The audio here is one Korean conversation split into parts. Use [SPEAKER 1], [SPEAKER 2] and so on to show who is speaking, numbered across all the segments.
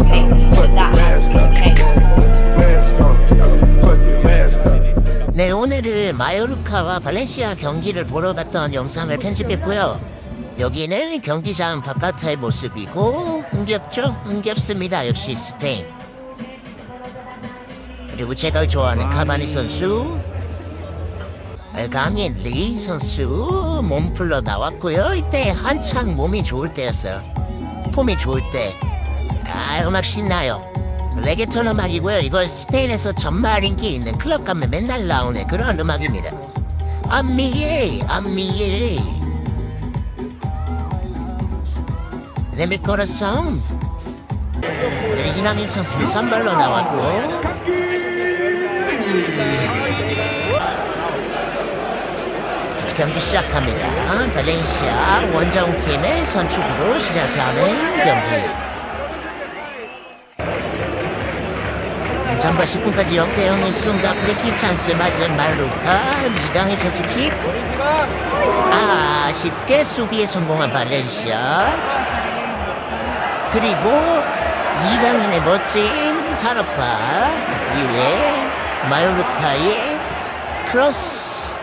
[SPEAKER 1] Okay.
[SPEAKER 2] Fuck.
[SPEAKER 3] 네, 오늘은 마요르카와 발렌시아 경기를 보러 갔던 영상을 편집했고요. 여기는 경기장 바깥의 모습이고 흥겹죠? 흥겹습니다. 역시 스페인. 그리고 제가 좋아하는 카바니 선수, 강인 리 선수 몸 풀러 나왔고요. 이때 한창 몸이 좋을 때였어요. 폼이 좋을 때. 아, 음악 신나요. 레게톤 음악이고요. 이거 스페인에서 전말 인기 있는 클럽 가면 맨날 나오는 그런 음악입니다. 안미에, 안미에. 레미 코라송. 이남인 선수 선발로 나왔고. 경기 시작합니다. 발렌시아 원정팀의 선축으로 시작하는 경기. 전반 10분까지 0대 0의 순간 프리킥 찬스 맞은 말루카 이강인 선수 킥. 아, 쉽게 수비에 성공한 발렌시아. 그리고 이강인의 멋진 타르파 이후에 마요르카의 크로스.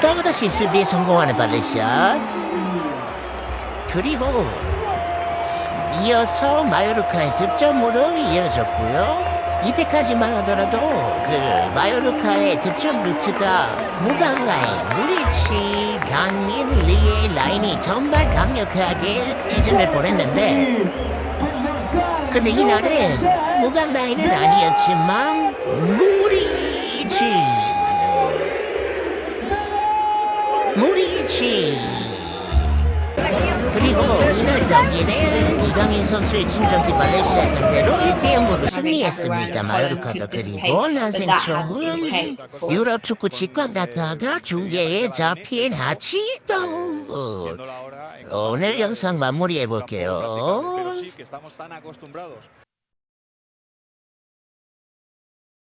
[SPEAKER 3] 또다시 수비에 성공하는 발렌시아. 그리고 이어서 마요르카의 득점으로 이어졌고요. 이때까지만 하더라도 그 마요르카의 득점 루트가 무강 라인, 무리치, 강인, 리의 라인이 정말 강력하게 시즌을 보냈는데 근데 이날은 무강 라인은 아니었지만 무리치 무리치 그리고 이날 경기는 이강인 선수의 친정팀 말레이시아 상대로 1대0으로 승리했습니다. 마요르카가 그리고 난생 처음 유럽 축구 직관 갔다가 중계에 잡힌 하치도 오늘 영상 마무리해볼게요.